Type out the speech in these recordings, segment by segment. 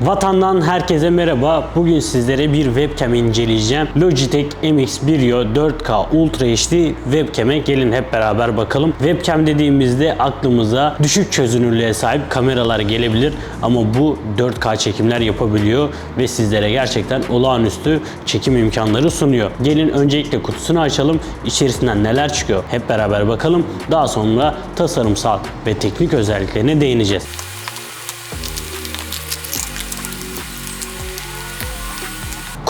Vatandan herkese merhaba. Bugün sizlere bir webcam inceleyeceğim. Logitech MX1 4K Ultra HD webcam'e gelin hep beraber bakalım. Webcam dediğimizde aklımıza düşük çözünürlüğe sahip kameralar gelebilir ama bu 4K çekimler yapabiliyor ve sizlere gerçekten olağanüstü çekim imkanları sunuyor. Gelin öncelikle kutusunu açalım. İçerisinden neler çıkıyor hep beraber bakalım. Daha sonra tasarımsal ve teknik özelliklerine değineceğiz.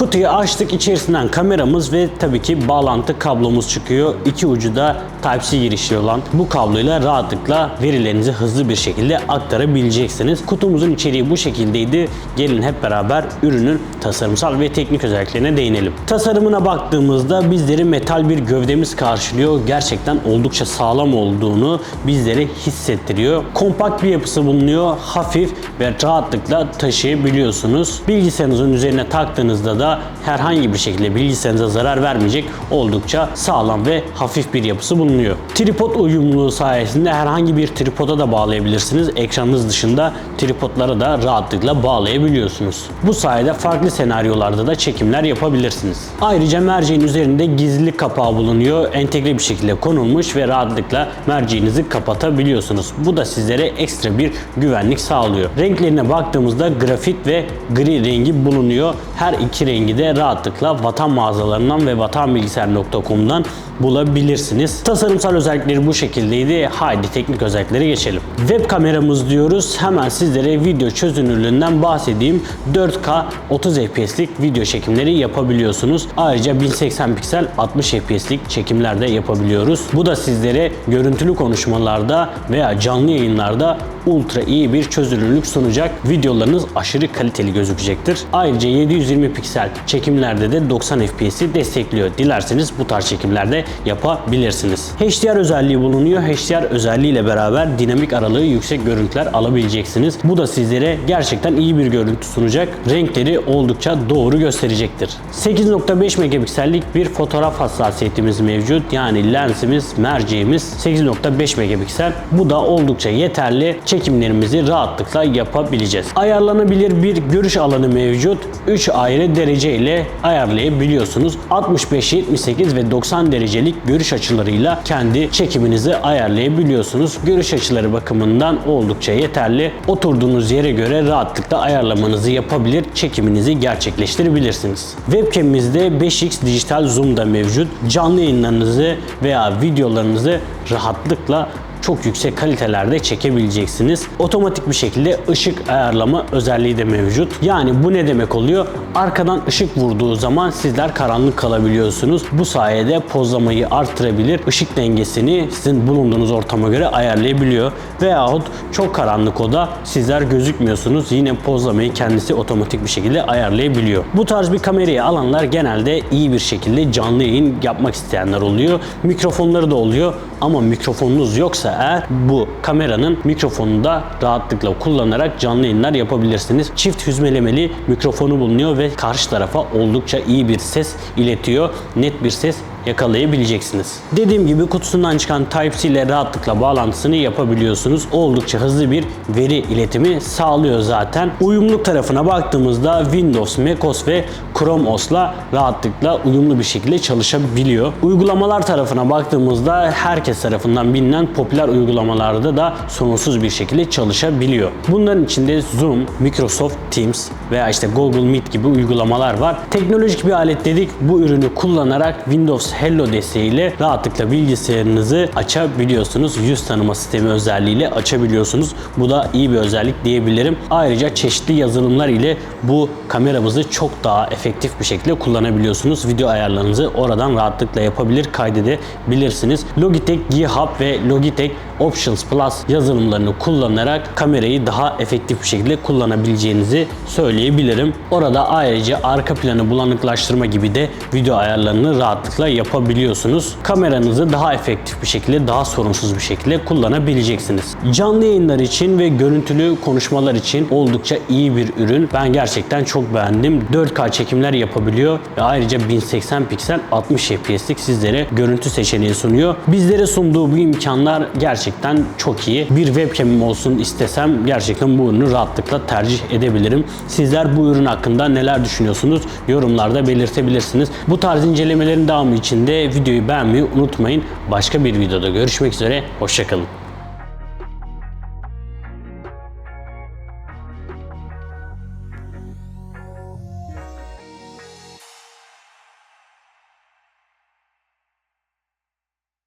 Kutuyu açtık. içerisinden kameramız ve tabii ki bağlantı kablomuz çıkıyor. İki ucu da Type-C girişli olan bu kabloyla rahatlıkla verilerinizi hızlı bir şekilde aktarabileceksiniz. Kutumuzun içeriği bu şekildeydi. Gelin hep beraber ürünün tasarımsal ve teknik özelliklerine değinelim. Tasarımına baktığımızda bizleri metal bir gövdemiz karşılıyor. Gerçekten oldukça sağlam olduğunu bizlere hissettiriyor. Kompakt bir yapısı bulunuyor. Hafif ve rahatlıkla taşıyabiliyorsunuz. Bilgisayarınızın üzerine taktığınızda da herhangi bir şekilde bilgisayarınıza zarar vermeyecek oldukça sağlam ve hafif bir yapısı bulunuyor. Tripod uyumluluğu sayesinde herhangi bir tripoda da bağlayabilirsiniz. Ekranınız dışında tripodlara da rahatlıkla bağlayabiliyorsunuz. Bu sayede farklı senaryolarda da çekimler yapabilirsiniz. Ayrıca merceğin üzerinde gizlilik kapağı bulunuyor. Entegre bir şekilde konulmuş ve rahatlıkla merceğinizi kapatabiliyorsunuz. Bu da sizlere ekstra bir güvenlik sağlıyor. Renklerine baktığımızda grafit ve gri rengi bulunuyor. Her iki rengi de rahatlıkla vatan mağazalarından ve vatanbilgisayar.com'dan bulabilirsiniz. Tasarımsal özellikleri bu şekildeydi. Haydi teknik özelliklere geçelim. Web kameramız diyoruz. Hemen sizlere video çözünürlüğünden bahsedeyim. 4K 30 FPS'lik video çekimleri yapabiliyorsunuz. Ayrıca 1080 piksel 60 FPS'lik çekimler de yapabiliyoruz. Bu da sizlere görüntülü konuşmalarda veya canlı yayınlarda ultra iyi bir çözünürlük sunacak. Videolarınız aşırı kaliteli gözükecektir. Ayrıca 720 piksel çekimlerde de 90 FPS'i destekliyor. Dilerseniz bu tarz çekimlerde yapabilirsiniz. HDR özelliği bulunuyor. HDR özelliğiyle beraber dinamik aralığı yüksek görüntüler alabileceksiniz. Bu da sizlere gerçekten iyi bir görüntü sunacak. Renkleri oldukça doğru gösterecektir. 8.5 megapiksellik bir fotoğraf hassasiyetimiz mevcut. Yani lensimiz, merceğimiz 8.5 megapiksel. Bu da oldukça yeterli. Çekimlerimizi rahatlıkla yapabileceğiz. Ayarlanabilir bir görüş alanı mevcut. 3 ayrı derece ile ayarlayabiliyorsunuz. 65, 78 ve 90 derecelik görüş açılarıyla kendi çekiminizi ayarlayabiliyorsunuz. Görüş açıları bakımından oldukça yeterli. Oturduğunuz yere göre rahatlıkla ayarlamanızı yapabilir, çekiminizi gerçekleştirebilirsiniz. Webcam'imizde 5x dijital zoom da mevcut. Canlı yayınlarınızı veya videolarınızı rahatlıkla çok yüksek kalitelerde çekebileceksiniz. Otomatik bir şekilde ışık ayarlama özelliği de mevcut. Yani bu ne demek oluyor? Arkadan ışık vurduğu zaman sizler karanlık kalabiliyorsunuz. Bu sayede pozlamayı arttırabilir, ışık dengesini sizin bulunduğunuz ortama göre ayarlayabiliyor. Veyahut çok karanlık oda sizler gözükmüyorsunuz. Yine pozlamayı kendisi otomatik bir şekilde ayarlayabiliyor. Bu tarz bir kamerayı alanlar genelde iyi bir şekilde canlı yayın yapmak isteyenler oluyor. Mikrofonları da oluyor ama mikrofonunuz yoksa bu kameranın mikrofonunu da rahatlıkla kullanarak canlı yayınlar yapabilirsiniz. Çift hüzmelemeli mikrofonu bulunuyor ve karşı tarafa oldukça iyi bir ses iletiyor. Net bir ses yakalayabileceksiniz. Dediğim gibi kutusundan çıkan Type-C ile rahatlıkla bağlantısını yapabiliyorsunuz. Oldukça hızlı bir veri iletimi sağlıyor zaten. Uyumluluk tarafına baktığımızda Windows, macOS ve Chrome OS'la rahatlıkla uyumlu bir şekilde çalışabiliyor. Uygulamalar tarafına baktığımızda herkes tarafından bilinen popüler uygulamalarda da sorunsuz bir şekilde çalışabiliyor. Bunların içinde Zoom, Microsoft Teams veya işte Google Meet gibi uygulamalar var. Teknolojik bir alet dedik. Bu ürünü kullanarak Windows Hello desteğiyle rahatlıkla bilgisayarınızı açabiliyorsunuz. Yüz tanıma sistemi özelliğiyle açabiliyorsunuz. Bu da iyi bir özellik diyebilirim. Ayrıca çeşitli yazılımlar ile bu kameramızı çok daha efektif bir şekilde kullanabiliyorsunuz. Video ayarlarınızı oradan rahatlıkla yapabilir, kaydedebilirsiniz. Logitech G Hub ve Logitech Options Plus yazılımlarını kullanarak kamerayı daha efektif bir şekilde kullanabileceğinizi söyleyebilirim. Orada ayrıca arka planı bulanıklaştırma gibi de video ayarlarını rahatlıkla yapabiliyorsunuz. Kameranızı daha efektif bir şekilde, daha sorunsuz bir şekilde kullanabileceksiniz. Canlı yayınlar için ve görüntülü konuşmalar için oldukça iyi bir ürün. Ben gerçekten çok beğendim. 4K çekimler yapabiliyor ve ayrıca 1080 piksel 60 FPS'lik sizlere görüntü seçeneği sunuyor. Bizlere sunduğu bu imkanlar gerçekten çok iyi. Bir webcam'im olsun istesem gerçekten bu ürünü rahatlıkla tercih edebilirim. Sizler bu ürün hakkında neler düşünüyorsunuz? Yorumlarda belirtebilirsiniz. Bu tarz incelemelerin devamı için için de videoyu beğenmeyi unutmayın. Başka bir videoda görüşmek üzere. Hoşçakalın.